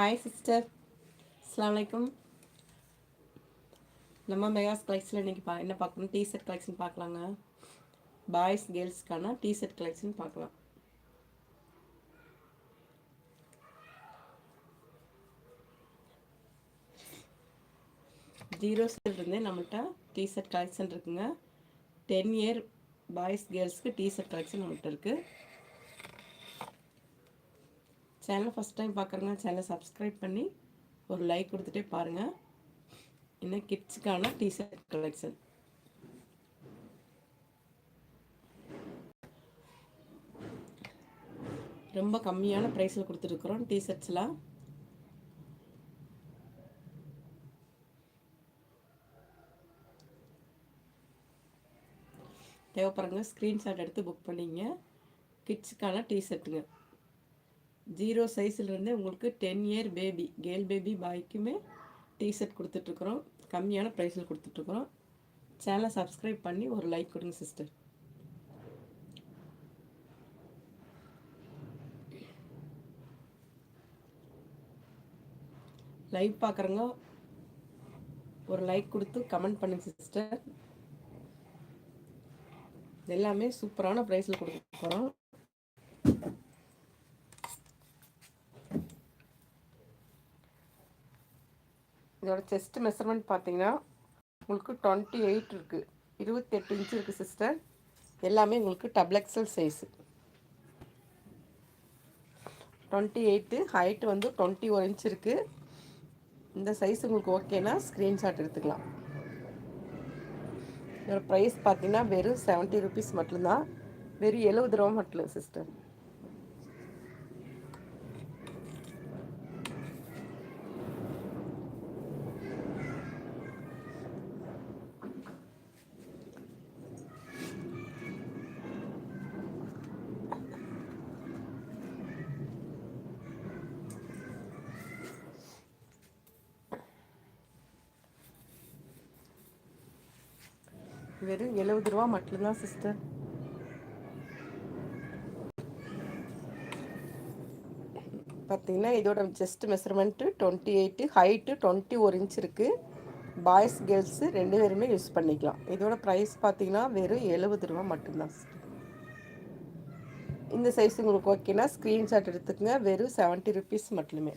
Hi sister அஸ்லாம் வலைக்கும் நம்ம மெகாஸ் கலெக்ஷனில் இன்றைக்கி பா என்ன பார்க்கணும்? டிஷர்ட் கலெக்ஷன் பார்க்கலாங்க. பாய்ஸ் கேர்ள்ஸ்க்கான டிஷர்ட் கலெக்ஷன் பார்க்கலாம். ஜீரோ இருந்தே நம்மள்கிட்ட டிஷர்ட் கலெக்ஷன் இருக்குங்க. டென் இயர் பாய்ஸ் கேர்ள்ஸ்க்கு டிஷர்ட் கலெக்ஷன் நம்மள்கிட்ட இருக்குது சேனலை ஃபஸ்ட் டைம் பார்க்குறவங்க சேனலை சப்ஸ்கிரைப் பண்ணி ஒரு லைக் கொடுத்துட்டே பாருங்கள் இன்னும் கிட்ஸுக்கான டிஷர்ட் கலெக்ஷன் ரொம்ப கம்மியான ப்ரைஸில் கொடுத்துருக்குறோம் டிஷர்ட்ஸ்லாம் தேவைப்படுறங்க ஸ்க்ரீன்ஷாட் எடுத்து புக் பண்ணிங்க. கிட்ஸுக்கான டிஷர்ட்டுங்க ஜீரோ சைஸ்லேருந்தே உங்களுக்கு ten year baby girl baby பாய்க்குமே T shirt கொடுத்துட்ருக்குறோம். கம்மியான ப்ரைஸில் கொடுத்துட்ருக்குறோம். சேனலை சப்ஸ்கிரைப் பண்ணி ஒரு லைக் கொடுங்க சிஸ்டர் லைவ் பார்க்குறவங்க ஒரு லைக் கொடுத்து கமெண்ட் பண்ணுங்க சிஸ்டர் எல்லாமே சூப்பரான ப்ரைஸில் கொடுக்க போகிறோம் இதோட செஸ்ட் மெஷர்மெண்ட் பார்த்தீங்கன்னா உங்களுக்கு டுவெண்ட்டி எயிட் இருக்குது இருபத்தெட்டு இன்ச்சு இருக்குது சிஸ்டர் எல்லாமே உங்களுக்கு double size twenty eight height வந்து டுவெண்ட்டி ஒன் இன்ச் இருக்குது இந்த சைஸ் உங்களுக்கு ஓகேனா ஸ்க்ரீன்ஷாட் எடுத்துக்கலாம். இதோட ப்ரைஸ் பார்த்தீங்கன்னா வெறும் செவன்ட்டி ருபீஸ் மட்டும்தான். வெறும் எழுபது ரூபா மட்டும் சிஸ்டர் வெறும் எழுபது ரூபா மட்டும்தான் சிஸ்டர் பார்த்தீங்கன்னா இதோட just measurement twenty eight height twenty ஒரு இன்ச் இருக்குது பாய்ஸ் கேர்ள்ஸு ரெண்டு பேருமே யூஸ் பண்ணிக்கலாம். இதோட ப்ரைஸ் பார்த்தீங்கன்னா வெறும் எழுபது ரூபா மட்டும்தான் இந்த சைஸ் உங்களுக்கு ஓகேனா ஸ்க்ரீன்ஷாட் எடுத்துக்கங்க. வெறும் செவன்ட்டி ருபீஸ் மட்டுமே.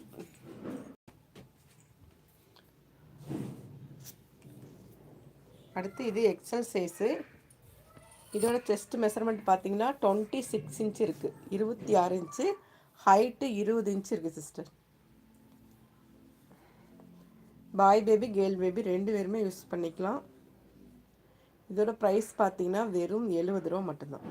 அடுத்து இது எக்ஸல் சைஸு இதோட செஸ்ட் மெஷர்மெண்ட் பார்த்தீங்கன்னா டுவெண்ட்டி சிக்ஸ் இன்ச் இருக்குது இருபத்தி ஆறு இன்ச்சு ஹைட்டு இருபது இன்ச் இருக்குது sister boy baby girl baby ரெண்டு பேருமே யூஸ் பண்ணிக்கலாம். இதோட ப்ரைஸ் பார்த்தீங்கன்னா வெறும் எழுபது ரூபா மட்டும்தான்.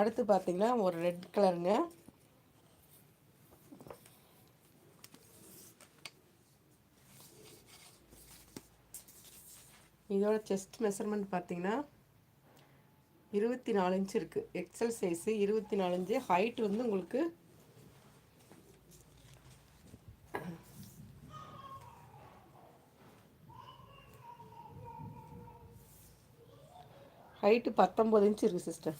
அடுத்து பார்த்தீங்கன்னா ஒரு ரெட் கலருங்க இதோட செஸ்ட் மெஷர்மெண்ட் பார்த்தீங்கன்னா இருபத்தி நாலு இன்ச்சு இருக்குது எக்ஸல் சைஸு இருபத்தி நாலு இன்ச்சு ஹைட் வந்து உங்களுக்கு ஹைட்டு பத்தொம்பது இன்ச்சு இருக்குது சிஸ்டர்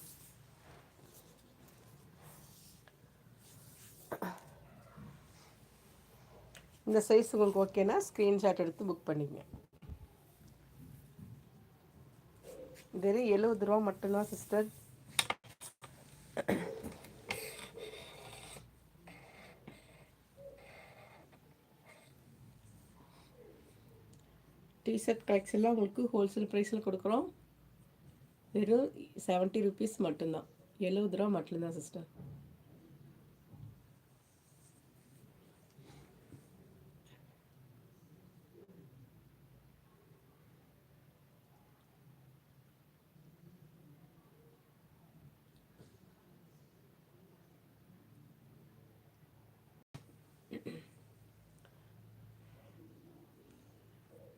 இந்த சைஸ் உங்களுக்கு ஓகேனா ஸ்க்ரீன்ஷாட் எடுத்து புக் பண்ணிக்கங்க. வெறும் எழுபது ரூபா மட்டும்தான் சிஸ்டர் டிஷர்ட் கலெக்ஷன்லாம் உங்களுக்கு ஹோல்சேல் ப்ரைஸில் கொடுக்குறோம். வெறும் செவன்ட்டி ருபீஸ் மட்டும்தான். எழுபது ரூபா மட்டும்தான் சிஸ்டர்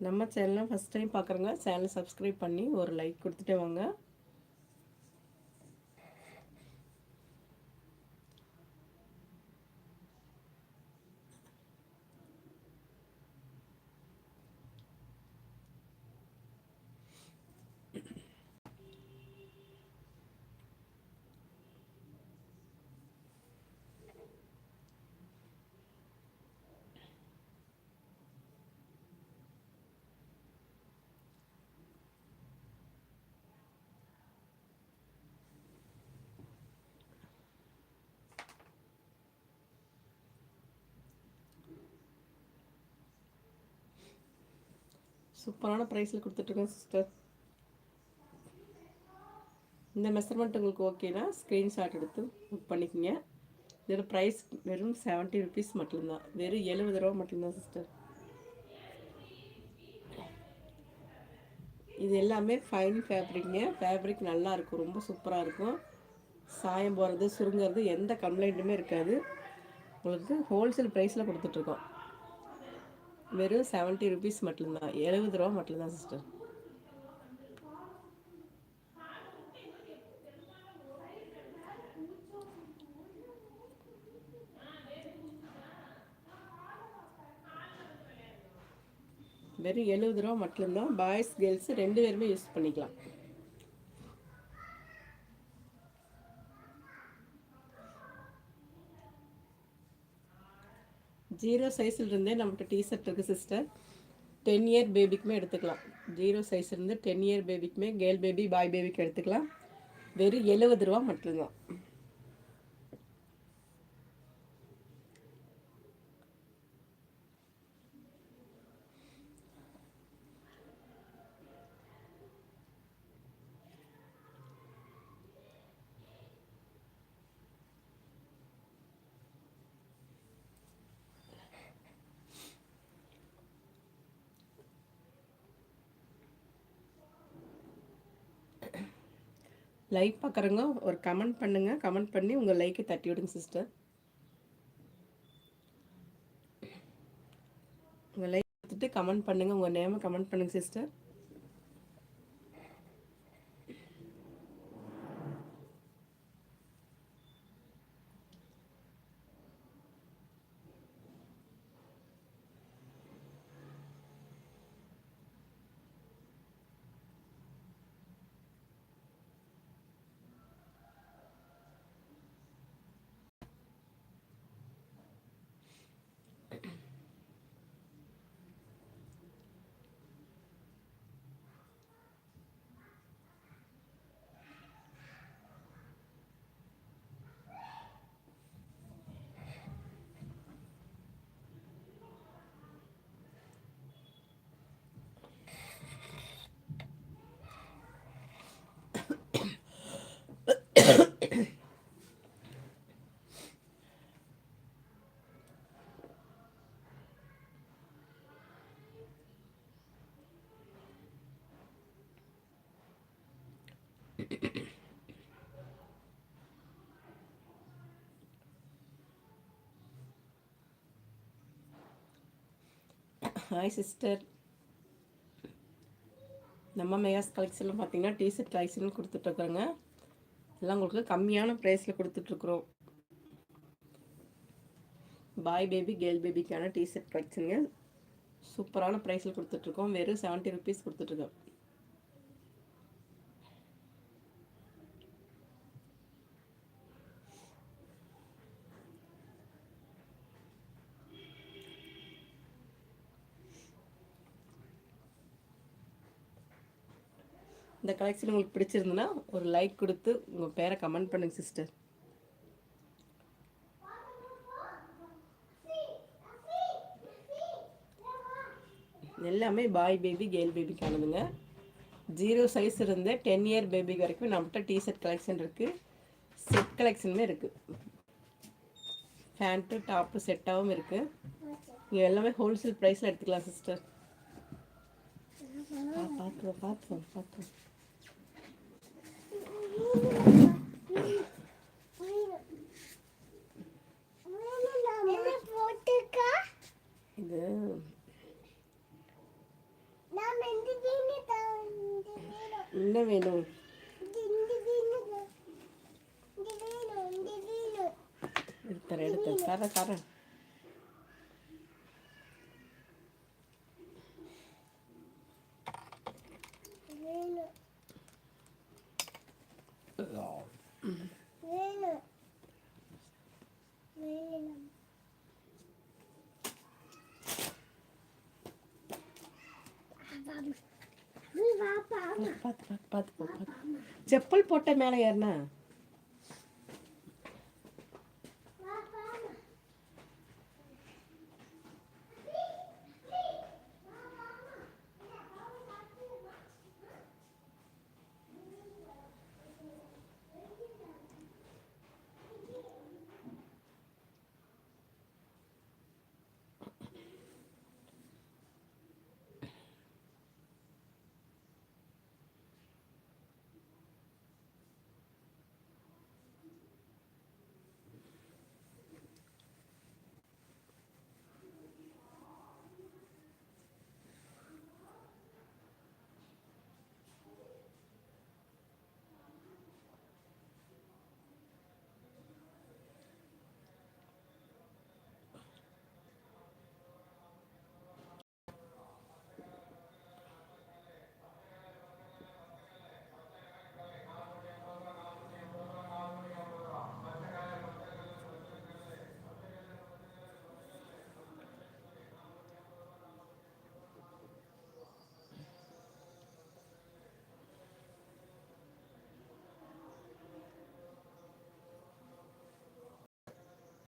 நம்ம சேனலை ஃபஸ்ட் டைம் பார்க்குறவங்க சேனல் சப்ஸ்கிரைப் பண்ணி ஒரு லைக் கொடுத்துட்டே வாங்க. சூப்பரான ப்ரைஸில் கொடுத்துட்ருக்கோம் சிஸ்டர் இந்த மெஷர்மெண்ட் உங்களுக்கு ஓகேனா ஸ்க்ரீன்ஷாட் எடுத்து புக் பண்ணிக்கோங்க. இதோட ப்ரைஸ் வெறும் செவன்ட்டி ருபீஸ் மட்டும்தான். வெறும் எழுபது ரூபா மட்டும்தான் சிஸ்டர் இது எல்லாமே ஃபைன் ஃபேப்ரிக்ங்க ஃபேப்ரிக் நல்லா இருக்கும் ரொம்ப சூப்பராக இருக்கும். சாயம் போகிறது சுருங்கிறது எந்த கம்ப்ளைண்ட்டுமே இருக்காது. உங்களுக்கு ஹோல்சேல் ப்ரைஸில் கொடுத்துட்ருக்கோம் வெறும் செவன்ட்டி ருபீஸ் மட்டும்தான். எழுபது ரூபா மட்டும்தான் சிஸ்டர் வெறும் எழுபது ரூபா மட்டும்தான். பாய்ஸ் கேர்ள்ஸ் ரெண்டு பேருமே யூஸ் பண்ணிக்கலாம். ஜீரோ சைஸில் இருந்தே நம்மகிட்ட டிஷர்ட் இருக்குது சிஸ்டர் டென் இயர் பேபிக்குமே எடுத்துக்கலாம். ஜீரோ சைஸ்லேருந்து டென் இயர் பேபிக்குமே கேர்ள் பேபி பாய் பேபிக்கு எடுத்துக்கலாம். வெறும் எழுபது ரூபா மட்டும்தான். லைக் பார்க்குறவங்க ஒரு கமெண்ட் பண்ணுங்கள் கமெண்ட் பண்ணி உங்கள் லைக்கை தட்டி விடுங்க சிஸ்டர் உங்கள் லைக் கொடுத்துட்டு கமெண்ட் பண்ணுங்கள் உங்கள் நேமை கமெண்ட் பண்ணுங்கள் சிஸ்டர் ஹாய் சிஸ்டர் நம்ம மேயாஸ் கலெக்ஷனில் பார்த்தீங்கன்னா டிஷர்ட் கலெக்ஷன் கொடுத்துட்ருக்குறோங்க எல்லாம் உங்களுக்கு கம்மியான ப்ரைஸில் கொடுத்துட்ருக்குறோம் பாய் பேபி கேர்ள் பேபிக்கான டிஷர்ட் கலெக்ஷனுங்க சூப்பரான ப்ரைஸில் கொடுத்துட்ருக்கோம் வெறும் செவன்ட்டி ருபீஸ் கொடுத்துட்ருக்கோம் இந்த கலெக்ஷன் உங்களுக்கு பிடிச்சிருந்துன்னா ஒரு லைக் கொடுத்து உங்கள் பேரை கமெண்ட் பண்ணுங்கள் சிஸ்டர் எல்லாமே பாய் பேபி கேர்ள் பேபிக்கானதுங்க ஜீரோ சைஸ் இருந்து டென் இயர் பேபி வரைக்கும் நம்மகிட்ட டிஷர்ட் கலெக்ஷன் இருக்குது செட் கலெக்ஷனுமே இருக்குது ஃபேண்ட்டு டாப்பு செட்டாகவும் இருக்குது இங்கே எல்லாமே ஹோல்சேல் ப்ரைஸில் எடுத்துக்கலாம் சிஸ்டர் பார்த்துருவோம் பார்த்துருவோம் பார்த்துருவோம் ഇത് എന്നെ വേണു ഇത്ര എടുത്ത് കറ കറ பார்த்து போ. செப்பல் போட்ட மேலே ஏறினா?